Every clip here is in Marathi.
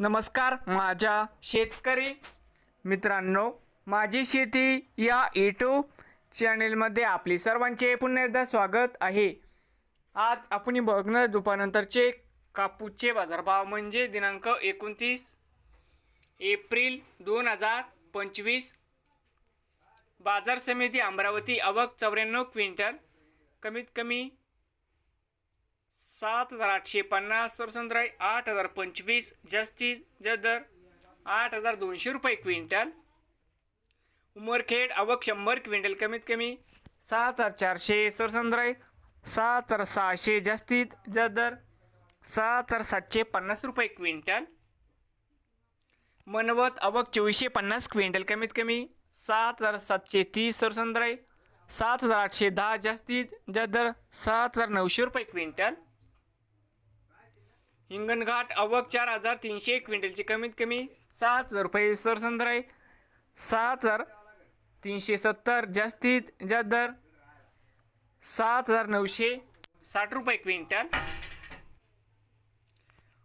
नमस्कार माझ्या शेतकरी मित्रांनो माझी शेती या यूट्यूब चॅनेलमध्ये आपले सर्वांचे पुन्हा एकदा स्वागत आहे. आज आपण बघणार दुपारनंतरचे कापूसचे बाजारभाव म्हणजे दिनांक एकोणतीस एप्रिल दोन हजार पंचवीस. बाजार समिती अमरावती आवक चौऱ्याण्णव क्विंटल कमीत कमी सात हजार आठशे पन्नास सरसंद्राई आठ हजार पंचवीस जास्तीत जास्त दर आठ हजार दोनशे रुपये क्विंटल. उमरखेड आवक शंभर क्विंटल कमीत कमी सात हजार चारशे सरसंद्राई सात हजार सहाशे जास्तीत जास्त दर सात हजार सातशे पन्नास रुपये क्विंटल. मनवत आवक चोवीसशे पन्नास क्विंटल कमीत कमी सात हजार सातशे तीस सरसंद्राई सात हजार आठशे दहा जास्तीत जास्त दर सात हजार नऊशे रुपये क्विंटल. हिंगणघाट अवक चार हजार तीनशे क्विंटलची. कमीत कमी सात हजार रुपये. सरसंद्राई सात हजार तीनशे सत्तर. जास्तीत जास्त दर सात हजार नऊशे साठ रुपये क्विंटल.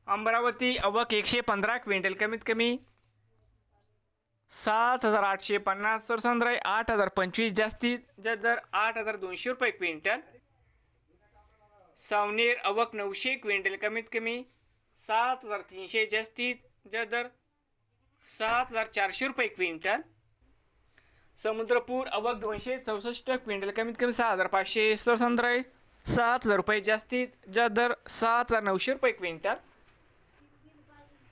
अमरावती अवक एकशे पंधरा क्विंटल. कमीत कमी सात हजार आठशे पन्नास. सरसंद्राय आठ हजार पंचवीस. जास्तीत जास्त दर आठ हजार दोनशे रुपये क्विंटल. सावनेर अवक नऊशे क्विंटल कमीत कमी सात हजार तीनशे जास्तीत जास्त दर सात हजार चारशे रुपये क्विंटल. समुद्रपूर अवक दोनशे चौसष्ट क्विंटल कमीत कमी सहा हजार पाचशे सरसंद्राई सात हजार रुपये जास्तीत जास्त दर सात हजार नऊशे रुपये क्विंटल.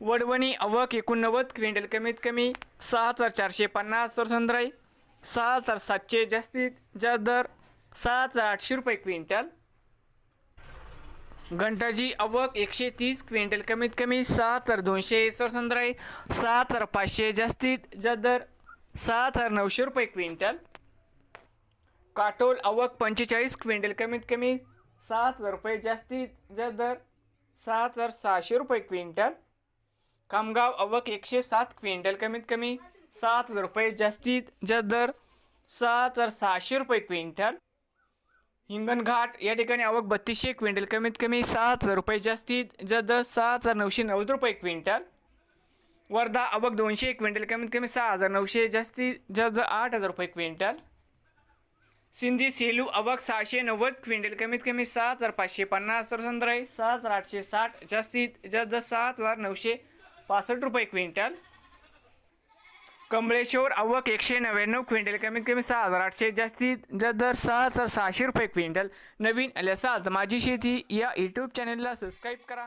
वडवणी अवक एकोणनव्वद क्विंटल कमीत कमी सात हजार चारशे पन्नास सरसंद्राई सात हजार सातशे जास्तीत जास्त दर सात हजार आठशे रुपये क्विंटल. घंटाजी आवक एकशे तीस क्विंटल कमीत कमी सात तर दोनशे सरसंद्राई सात हजार पाचशे जास्तीत जास्त दर सात हजार नऊशे रुपये क्विंटल. काटोल आवक पंचेचाळीस क्विंटल कमीत कमी सात हजार रुपये जास्तीत जास्त दर सात हजार सहाशे रुपये क्विंटल. खामगाव आवक एकशे सात क्विंटल कमीत कमी सात हजार रुपये जास्तीत जास्त दर सात हजार सहाशे रुपये क्विंटल. हिंगणघाट या ठिकाणी आवक बत्तीसशे क्विंटल कमीत कमी सात हजार रुपये जास्तीत जास्त दर सात हजार नऊशे नव्वद रुपये क्विंटल. वर्धा आवक दोनशे क्विंटल कमीत कमी सहा हजार नऊशे जास्तीत जास्त आठ हजार रुपये क्विंटल. सिंधी सेलू आवक सहाशे नव्वद क्विंटल कमीत कमी सात हजार पाचशे पन्नास सरसंद्राई सात हजार आठशे साठ जास्तीत जास्त सात हजार नऊशे पासष्ट रुपये क्विंटल. कमळेश्वर आवक एकशे नव्याण्णव क्विंटल कमीत कमी सहा हजार आठशे जास्तीत जास्त दर सहा हजार सहाशे रुपये क्विंटल नवीन अल्यासाल माझी शेती या यूट्यूब चॅनलला सबस्क्राईब करा.